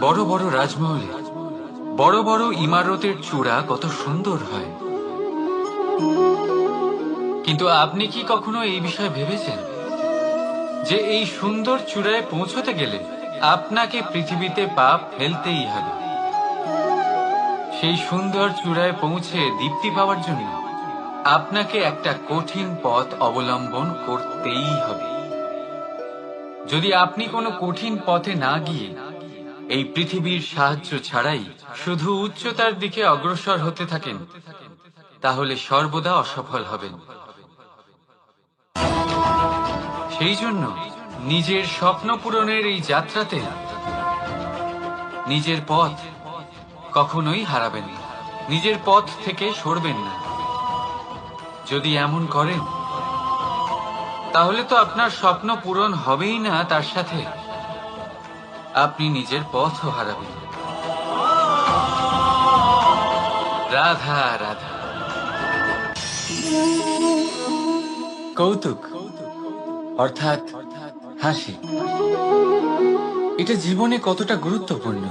বড় বড় রাজমহলে, বড় বড় ইমারতের চূড়া কত সুন্দর হয়। কিন্তু আপনি কি কখনো এই বিষয়ে ভেবেছেন যে এই সুন্দর চূড়ায় পৌঁছতে গেলে আপনাকে পৃথিবীতে পাপ ফেলতেই হবে? সেই সুন্দর চূড়ায় পৌঁছে দীপ্তি পাওয়ার জন্য আপনাকে একটা কঠিন পথ অবলম্বন করতেই হবে। যদি আপনি কোনো কঠিন পথে না গিয়ে এই পৃথিবীর সাহায্য ছাড়াই শুধু উচ্চতার দিকে অগ্রসর হতে থাকেন, তাহলে সর্বদা অসফল হবেন। সেই জন্য নিজের স্বপ্ন পূরণের এই যাত্রাতে নিজের পথ কখনোই হারাবেন না। নিজের পথ থেকে সরবেন না। যদি এমন করেন, তাহলে তো আপনার স্বপ্ন পূরণ হবেই না তার সাথে। আপনি নিজের পথও হারাবেন। রাধা রাধা। কৌতুক, অর্থাৎ হাসি। এটা জীবনে কতটা গুরুত্বপূর্ণ?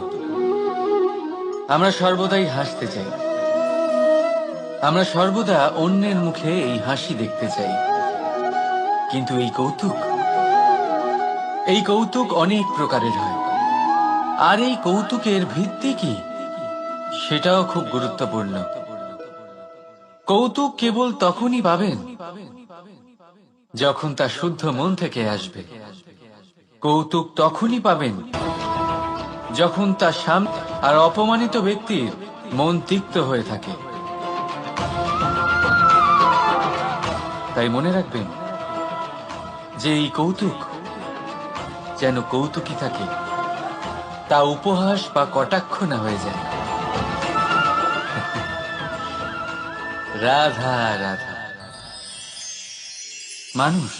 আমরা সর্বদাই হাসতে চাই। আমরা সর্বদা অন্যের মুখে এই হাসি দেখতে চাই। কিন্তু এই কৌতুক এই কৌতুক অনেক প্রকারের হয়। আর এই কৌতুকের ভিত্তি কি? সেটাও খুব গুরুত্বপূর্ণ। কৌতুক কেবল তখনই পাবেন যখন তা শুদ্ধ মন থেকে আসবে। কৌতুক তখনই পাবেন যখন তা সাম আর অপমানিত ব্যক্তির মন তিক্ত হয়ে থাকে। তাই মনে রাখবেন যে এই কৌতুক যেন কৌতুকই থাকে। তা উপহাস বা কটাক্ষ না হয়ে যায়। রাধা রাধা। মানুষ,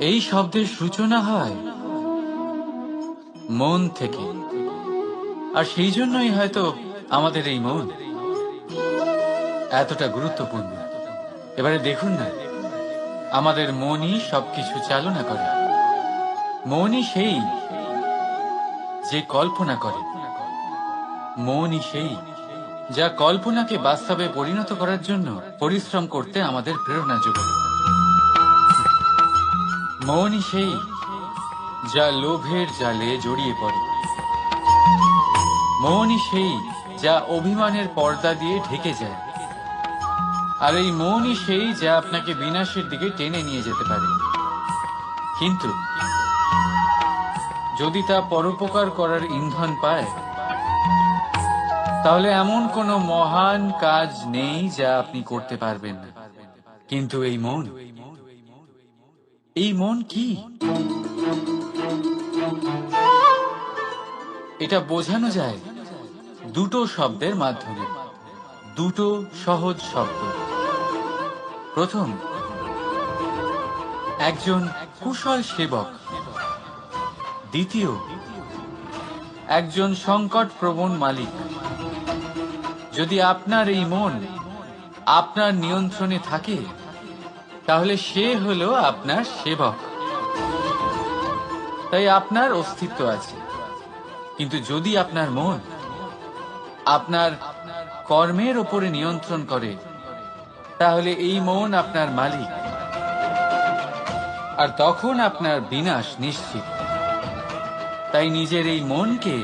এই শব্দের সূচনা হয় মন থেকে। আর সেই জন্যই হয়তো আমাদের এই মন এতটা গুরুত্বপূর্ণ। এবারে দেখুন না, আমাদের মনই সবকিছু চালনা করে। মনই সেই যে কল্পনা করে, মনই সেই, যা কল্পনাকে বাস্তবে পরিণত করার জন্য পরিশ্রম করতে আমাদের প্রেরণা যোগায়। মনই সেই, যা লোভের জালে জড়িয়ে পড়ে। মনই সেই, যা অভিমানের পর্দা দিয়ে ঢেকে যায়। আর এই মনই সেই, যা আপনাকে বিনাশের দিকে টেনে নিয়ে যেতে পারে। কিন্তু যদি তা পরোপকার করার ইন্ধন পায়, তাহলে এমন কোনো মহান কাজ নেই যা আপনি করতে পারবেন না। কিন্তু এই মন এই মন কি? এটা বোঝানো যায় দুটো শব্দের মাধ্যমে, দুটো সহজ শব্দ। প্রথম, একজন কুশল সেবক। দ্বিতীয়। একজন সংকট প্রবণ মালিক। যদি আপনার এই মন আপনার নিয়ন্ত্রণে থাকে, তাহলে সে হলো আপনার সেবক। তাই আপনার অস্তিত্ব আছে। কিন্তু যদি আপনার মন আপনার কর্মের ওপরে নিয়ন্ত্রণ করে, তাহলে এই মন আপনার মালিক। আর তখন আপনার বিনাশ নিশ্চিত। তাই নিজের এই মনকে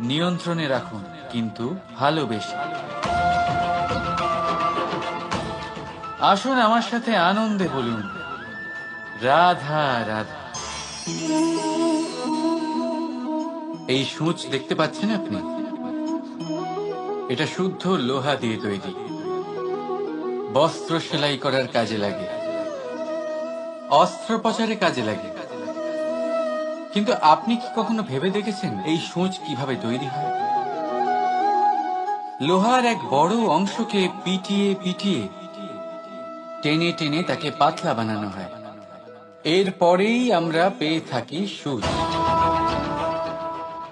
নিয়ন্ত্রণে রাখুন, কিন্তু ভালোবেসে। আসুন আমার সাথে আনন্দে বলুন, রাধা রাধা। এই সূচ দেখতে পাচ্ছেন আপনি? এটা শুদ্ধ লোহা দিয়ে তৈরি। বস্ত্র সেলাই করার কাজে লাগে। অস্ত্রোপচারে কাজে লাগে। কিন্তু আপনি কি কখনো ভেবে দেখেছেন এই সূচ কীভাবে তৈরি হয়? লোহার এক বড় অংশকে পিটিয়ে পিটিয়ে টেনে টেনে তাকে পাতলা বানানো হয়। এরপরেই আমরা পেয়ে থাকি সুচ।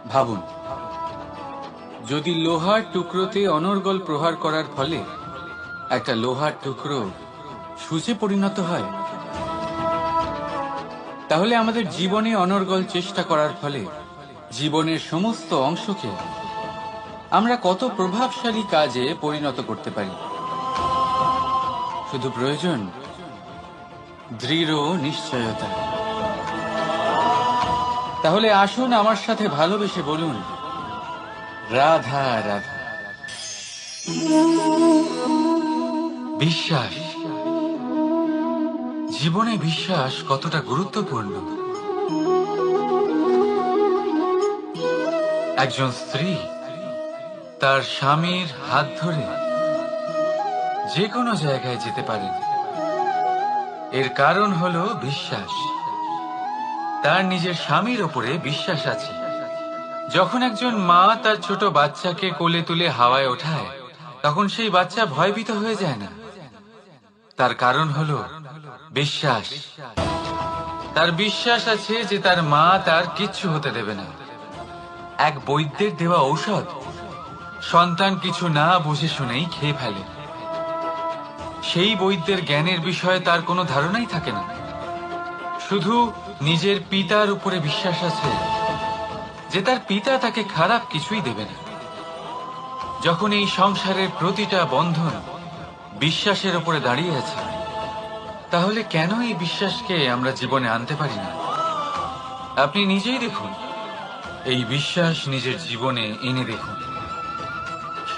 ভাবুন, যদি লোহার টুকরোতে অনর্গল প্রহার করার ফলে একটা লোহার টুকরো সূচে পরিণত হয় তাহলে আমাদের জীবনে অনর্গল চেষ্টা করার ফলে জীবনের সমস্ত অংশকে আমরা কত প্রভাবশালী কাজে পরিণত করতে পারি। শুধু প্রয়োজন দৃঢ় নিশ্চয়তা। তাহলে আসুন আমার সাথে ভালোবেসে বলুন, রাধা রাধা। বিশ্বাস। জীবনে বিশ্বাস কতটা গুরুত্বপূর্ণ? একজন স্ত্রী তার স্বামীর হাত ধরে যে কোনো জায়গায় যেতে পারেন এর কারণ হলো বিশ্বাস। তার নিজের স্বামীর ওপরে বিশ্বাস আছে। যখন একজন মা তার ছোট বাচ্চাকে কোলে তুলে হাওয়ায় ওঠায়, তখন সেই বাচ্চা ভয়ভীত হয়ে যায় না। তার কারণ হলো বিশ্বাস। তার বিশ্বাস আছে যে তার মা তার কিচ্ছু হতে দেবে না। এক বৈদ্যের দেওয়া ঔষধ। সন্তান কিছু না বুঝে শুনেই খেয়ে ফেলে। সেই বৈদ্যের জ্ঞানের বিষয়ে তার কোনো ধারণাই থাকে না। শুধু নিজের পিতার উপরে বিশ্বাস আছে যে তার পিতা তাকে খারাপ কিছুই দেবে না। যখন এই সংসারের প্রতিটা বন্ধন বিশ্বাসের উপরে দাঁড়িয়ে আছে তাহলে কেন এই বিশ্বাসকে আমরা জীবনে আনতে পারি না? আপনি নিজেই দেখুন। এই বিশ্বাস নিজের জীবনে এনে দেখুন।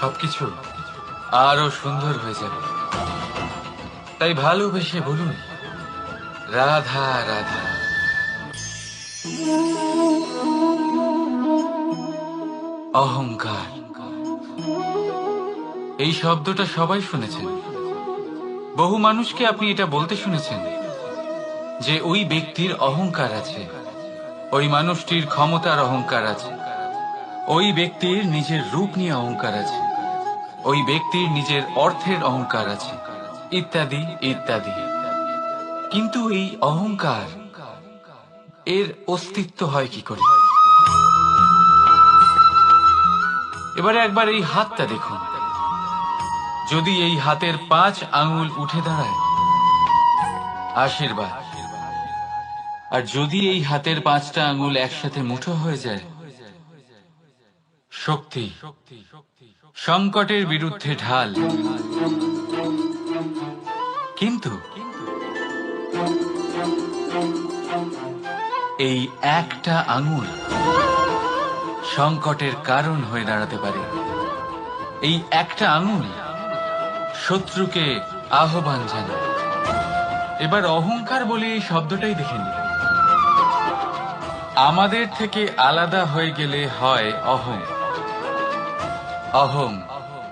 সবকিছু আরও সুন্দর হয়ে যাবে। তাই ভালোবেসে বলুন, রাধা রাধা। অহংকার। এই শব্দটা সবাই শুনেছেন। বহু মানুষকে আপনি এটা বলতে শুনেছেন যে ওই ব্যক্তির অহংকার আছে, ওই মানুষটির ক্ষমতার অহংকার আছে, ওই ব্যক্তির নিজের রূপ নিয়ে অহংকার আছে, ওই ব্যক্তির নিজের অর্থের অহংকার আছে, ইত্যাদি ইত্যাদি। কিন্তু এই অহংকার, এর অস্তিত্ব হয় কি করে? এবারে একবার এই হাতটা দেখুন। যদি এই হাতের পাঁচ আঙুল উঠে দাঁড়ায়, আশীর্বাদ। আর যদি এই হাতের পাঁচটা আঙুল একসাথে মুঠো হয়ে যায়, শক্তি সংকটের বিরুদ্ধে ঢাল। কিন্তু এই একটা আঙুল সংকটের কারণ হয়ে দাঁড়াতে পারে। এই একটা আঙুল শত্রুকে আহ্বান জানায়। এবার অহংকার বলে এই শব্দটাই দেখে নিন। আমাদের থেকে আলাদা হয়ে গেলে হয় অহং। অহং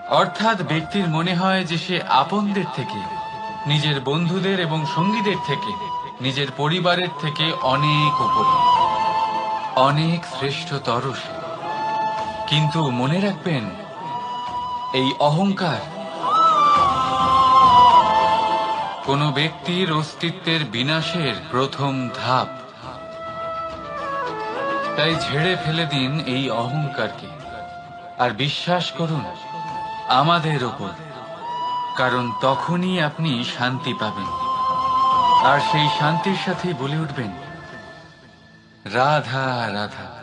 অর্থাৎ ব্যক্তির মনে হয় যে সে আপনদের থেকে, নিজের বন্ধুদের এবং সঙ্গীদের থেকে, নিজের পরিবারের থেকে অনেক উপরে। অনেক শ্রেষ্ঠতর কিন্তু মনে রাখবেন, এই অহংকার কোনো ব্যক্তির অস্তিত্বের বিনাশের প্রথম ধাপ। তাই ঝেড়ে ফেলে দিন এই অহংকারকে। আর বিশ্বাস করুন, আমাদের ওপর। কারণ তখনই আপনি শান্তি পাবেন। আর সেই শান্তির সাথে বলে উঠবেন, রাধা রাধা।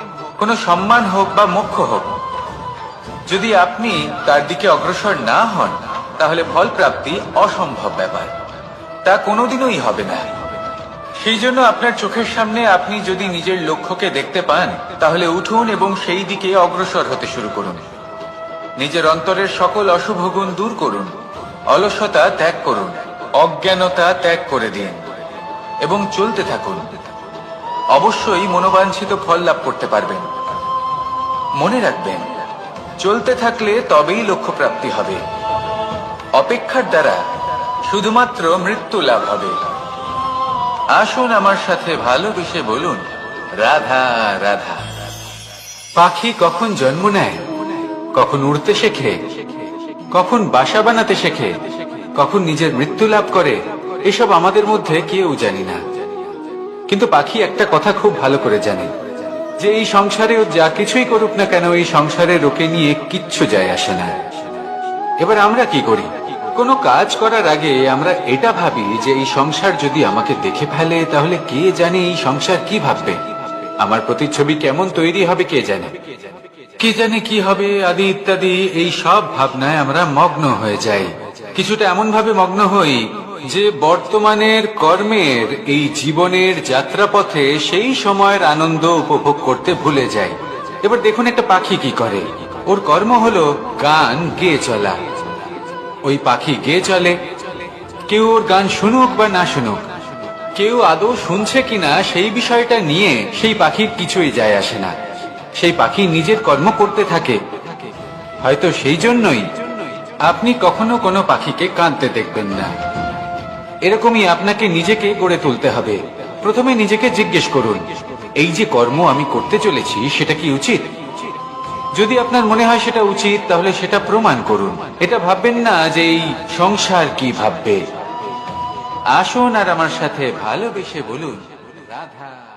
কোনো সম্মান হোক বা মোক্ষ হোক, যদি আপনি তার দিকে অগ্রসর না হন, তাহলে ফল প্রাপ্তি অসম্ভব ব্যাপার। তা কোনোদিনই হবে না। সেই জন্য আপনার চোখের সামনে আপনি যদি নিজের লক্ষ্যকে দেখতে পান, তাহলে উঠুন এবং সেই দিকে অগ্রসর হতে শুরু করুন। নিজের অন্তরের সকল অশুভ গুণ দূর করুন। অলসতা ত্যাগ করুন। অজ্ঞানতা ত্যাগ করে দিন। এবং চলতে থাকুন। অবশ্যই মনোবাঞ্ছিত ফল লাভ করতে পারবেন। মনে রাখবেন, চলতে থাকলে তবেই লক্ষ্য প্রাপ্তি হবে। অপেক্ষার দ্বারা শুধুমাত্র মৃত্যু লাভ হবে। আসুন আমার সাথে ভালোবেসে বলুন, রাধা রাধা। পাখি কখন জন্ম নেয়? কখন উড়তে শেখে? কখন বাসা বানাতে শেখে? কখন নিজের মৃত্যু লাভ করে? এসব আমাদের মধ্যে কেউ জানি না। কিন্তু পাখি একটা কথা খুব ভালো করে জানে, যে এই সংসারে ও যা কিছুই করুক না কেন এই সংসারে রোকে নিয়ে কিচ্ছু যায় আসে না। এবার আমরা কি করি? কোনো কাজ করার আগে আমরা এটা ভাবি যে এই সংসার যদি আমাকে দেখে ফেলে, তাহলে কে জানে এই সংসার কি ভাববে? আমার প্রতিচ্ছবি কেমন তৈরি হবে কে জানে? কে জানে কি হবে, আদি ইত্যাদি, এই সব ভাবনায় আমরা মগ্ন হয়ে যাই। কিছুটা এমন ভাবে মগ্ন হই যে বর্তমানের কর্মের এই জীবনের যাত্রাপথে সেই সময়ের আনন্দ উপভোগ করতে ভুলে যায়। এবার দেখুন একটা পাখি কি করে। ওর কর্ম হলো গান গেয়ে চলা। ওই পাখি গেয়ে চলে। কেউ ওর গান শুনুক বা না শুনুক। কেউ আদৌ শুনছে কিনা সেই বিষয়টা নিয়ে সেই পাখির কিছুই যায় আসে না। সেই পাখি নিজের কর্ম করতে থাকে। হয়তো সেই জন্যই আপনি কখনো কোনো পাখিকে কাঁদতে দেখবেন না। এরকমই আপনাকে নিজেকে গড়ে তুলতে হবে। প্রথমে নিজেকে জিজ্ঞেস করুন, এই যে কর্ম আমি করতে চলেছি, সেটা কি উচিত? যদি আপনার মনে হয় সেটা উচিত, তাহলে সেটা প্রমাণ করুন। এটা ভাববেন না যে এই সংসার কি ভাববে। আসুন আর আমার সাথে ভালোবেসে বলুন, রাধা।